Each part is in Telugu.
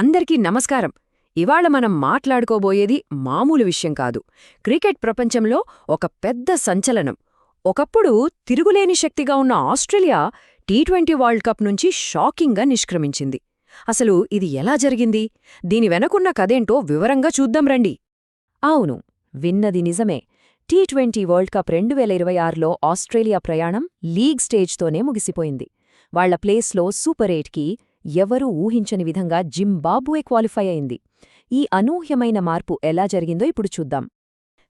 అందరికీ నమస్కారం. ఇవాళ మనం మాట్లాడుకోబోయేది మామూలు విషయం కాదు. క్రికెట్ ప్రపంచంలో ఒక పెద్ద సంచలనం. ఒకప్పుడు తిరుగులేని శక్తిగా ఉన్న Australia T twenty world cup నుంచి షాకింగ్గా నిష్క్రమించింది. అసలు ఇది ఎలా జరిగింది? దీని వెనకున్న కదేంటో వివరంగా చూద్దాం రండి. అవును విన్నది నిజమే. టీ ట్వంటీ వరల్డ్ కప్ రెండు వేల ఇరవై ఆరులో ఆస్ట్రేలియా ప్రయాణం లీగ్ స్టేజ్తోనే ముగిసిపోయింది. వాళ్ళ ప్లేస్లో సూపర్ ఎయిట్కి ఎవరూ ఊహించని విధంగా జింబాబ్వే క్వాలిఫై అయింది. ఈ అనూహ్యమైన మార్పు ఎలా జరిగిందో ఇప్పుడు చూద్దాం.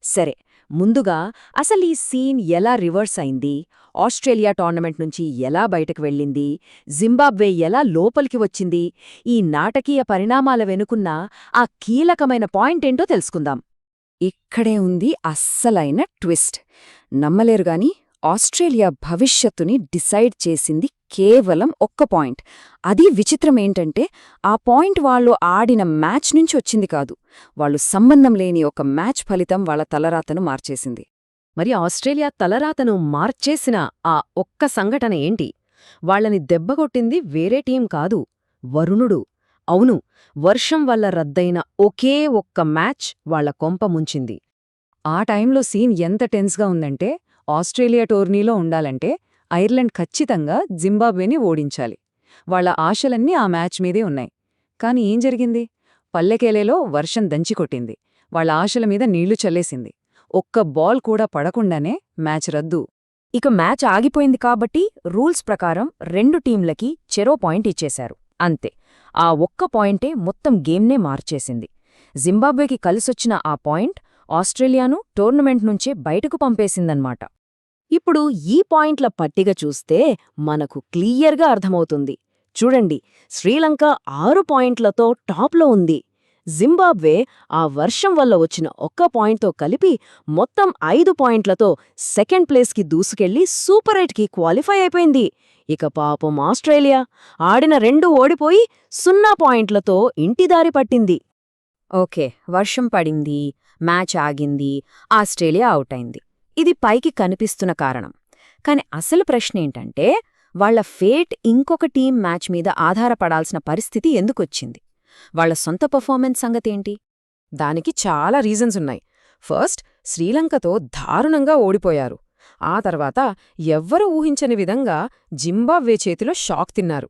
సరే ముందుగా అసలీ సీన్ ఎలా రివర్స్ అయింది? ఆస్ట్రేలియా టోర్నమెంట్ నుంచి ఎలా బయటకు వెళ్ళింది? జింబాబ్వే ఎలా లోపలికి వచ్చింది? ఈ నాటకీయ పరిణామాల వెనుకున్న ఆ కీలకమైన పాయింటేంటో తెలుసుకుందాం. ఇక్కడే ఉంది అస్సలైన ట్విస్ట్. నమ్మలేరుగాని ఆస్ట్రేలియా భవిష్యత్తుని డిసైడ్ చేసింది కేవలం ఒక్క పాయింట్. అది విచిత్రమేంటంటే ఆ పాయింట్ వాళ్ళు ఆడిన మ్యాచ్ నుంచి వచ్చింది కాదు. వాళ్ళు సంబంధం లేని ఒక మ్యాచ్ ఫలితం వాళ్ళ తలరాతను మార్చేసింది. మరి ఆస్ట్రేలియా తలరాతను మార్చేసిన ఆ ఒక్క సంఘటన ఏంటి? వాళ్ళని దెబ్బగొట్టింది వేరే టీం కాదు వరుణుడు. అవును వర్షం వల్ల రద్దయిన ఒకే ఒక్క మ్యాచ్ వాళ్ళ కొంప ముంచింది. ఆ టైంలో సీన్ ఎంత టెన్స్గా ఉందంటే ఆస్ట్రేలియా టోర్నీలో ఉండాలంటే ఐర్లాండ్ ఖచ్చితంగా జింబాబ్వేని ఓడించాలి. వాళ్ళ ఆశలన్నీ ఆ మ్యాచ్ మీదే ఉన్నాయి. కాని ఏం జరిగింది? పల్లెకేలేలో వర్షం దంచికొట్టింది వాళ్ళ ఆశల మీద నీళ్ళు చల్లేసింది. ఒక్క బాల్ కూడా పడకుండానే మ్యాచ్ రద్దు. ఇక మ్యాచ్ ఆగిపోయింది కాబట్టి రూల్స్ ప్రకారం రెండు టీంలకి చెరో పాయింట్ ఇచ్చేశారు. అంతే. ఆ ఒక్క పాయింటే మొత్తం గేమ్నే మార్చేసింది. జింబాబ్వేకి కలిసొచ్చిన ఆ పాయింట్ ఆస్ట్రేలియాను టోర్నమెంట్ నుంచే బయటకు పంపేసిందన్నమాట. ఇప్పుడు ఈ పాయింట్ల పట్టిక చూస్తే మనకు క్లియర్గా అర్థమవుతుంది. చూడండి శ్రీలంక ఆరు పాయింట్లతో టాప్లో ఉంది. జింబాబ్వే ఆ వర్షం వల్ల వచ్చిన ఒక్క పాయింట్తో కలిపి మొత్తం ఐదు పాయింట్లతో సెకండ్ ప్లేస్కి దూసుకెళ్ళి సూపర్ ఎయిట్కి క్వాలిఫై అయిపోయింది. ఇక పాపం ఆస్ట్రేలియా ఆడిన రెండు ఓడిపోయి సున్నా పాయింట్లతో ఇంటిదారి పట్టింది. ఓకే వర్షం పడింది మ్యాచ్ ఆగింది ఆస్ట్రేలియా అవుట్ అయింది. ఇది పైకి కనిపిస్తున్న కారణం. కాని అసలు ప్రశ్నేంటంటే వాళ్ళ ఫేట్ ఇంకొక టీం మ్యాచ్ మీద ఆధారపడాల్సిన పరిస్థితి ఎందుకొచ్చింది? వాళ్ళ సొంత పర్ఫార్మెన్స్ సంగతేంటి? దానికి చాలా రీజన్స్ ఉన్నాయి. ఫస్ట్ శ్రీలంకతో దారుణంగా ఓడిపోయారు. ఆ తర్వాత ఎవ్వరూ ఊహించని విధంగా జింబాబ్వే చేతిలో షాక్ తిన్నారు.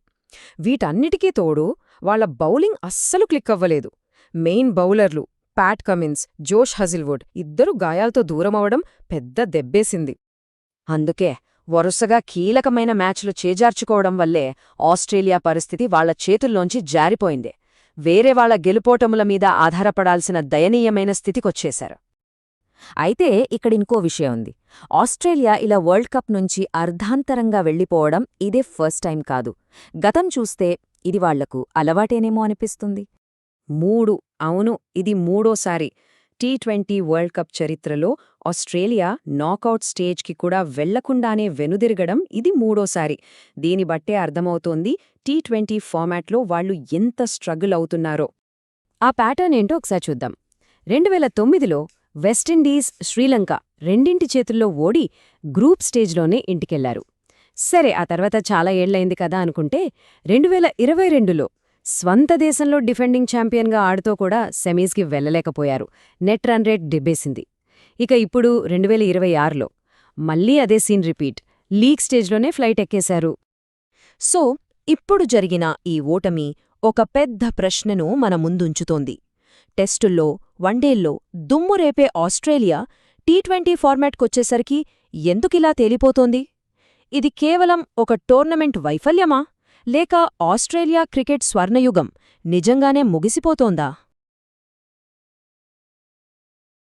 వీటన్నిటికీ తోడు వాళ్ళ బౌలింగ్ అస్సలు క్లిక్ అవ్వలేదు మెయిన్ బౌలర్లు ప్యాట్ కమిన్స్ జోష్ హజిల్వుడ్ ఇద్దరు గాయాలతో దూరమవడం పెద్ద దెబ్బేసింది. అందుకే వరుసగా కీలకమైన మ్యాచ్లు చేజార్చుకోవడం వల్లే ఆస్ట్రేలియా పరిస్థితి వాళ్ళ చేతుల్లోంచి జారిపోయింది. వేరే వాళ్ళ గెలుపోటముల మీద ఆధారపడాల్సిన దయనీయమైన స్థితికొచ్చేశారు. అయితే ఇక్కడింకో విషయం ఉంది. ఆస్ట్రేలియా ఇలా వరల్డ్ కప్ నుంచి అర్ధాంతరంగా వెళ్ళిపోవడం ఇదే ఫస్ట్ టైం కాదు. గతం చూస్తే ఇది వాళ్ళకు అలవాటేనేమో అనిపిస్తుంది. మూడు అవును ఇది మూడోసారి. టీ ట్వంటీ వరల్డ్ కప్ చరిత్రలో ఆస్ట్రేలియా నాకౌట్ స్టేజ్కి కూడా వెళ్ళకుండానే వెనుదిరగడం ఇది మూడోసారి. దీని బట్టే అర్థమవుతోంది టీ ట్వంటీ ఫార్మాట్లో వాళ్ళు ఎంత స్ట్రగుల్ అవుతున్నారో. ఆ ప్యాటర్న్ ఏంటో ఒకసారి చూద్దాం. రెండు వేల తొమ్మిదిలో వెస్టిండీస్ శ్రీలంక రెండింటి చేతుల్లో ఓడి గ్రూప్ స్టేజ్లోనే ఇంటికెళ్ళారు. సరే ఆ తర్వాత చాలా ఏళ్ళైంది కదా అనుకుంటే రెండు వేల ఇరవై రెండులో స్వంత దేశంలో డిఫెండింగ్ ఛాంపియన్గా ఆడుతూ కూడా సెమీస్కి వెళ్ళలేకపోయారు నెట్ రన్ రేట్ డిబ్బేసింది ఇక ఇప్పుడు రెండు వేల ఇరవై ఆరులో మళ్ళీ అదే సీన్ రిపీట్. లీగ్ స్టేజ్లోనే ఫ్లైట్ ఎక్కేశారు. సో ఇప్పుడు జరిగిన ఈ ఓటమి ఒక పెద్ద ప్రశ్నను మన ముందుంచుతోంది. టెస్టుల్లో వన్డేల్లో దుమ్మురేపే ఆస్ట్రేలియా టీ ట్వంటీ ఫార్మాట్కొచ్చేసరికి ఎందుకిలా తేలిపోతోంది? ఇది కేవలం ఒక టోర్నమెంట్ వైఫల్యమా? లేక ఆస్ట్రేలియా క్రికెట్ స్వర్ణయుగం నిజంగానే ముగిసిపోతోందా?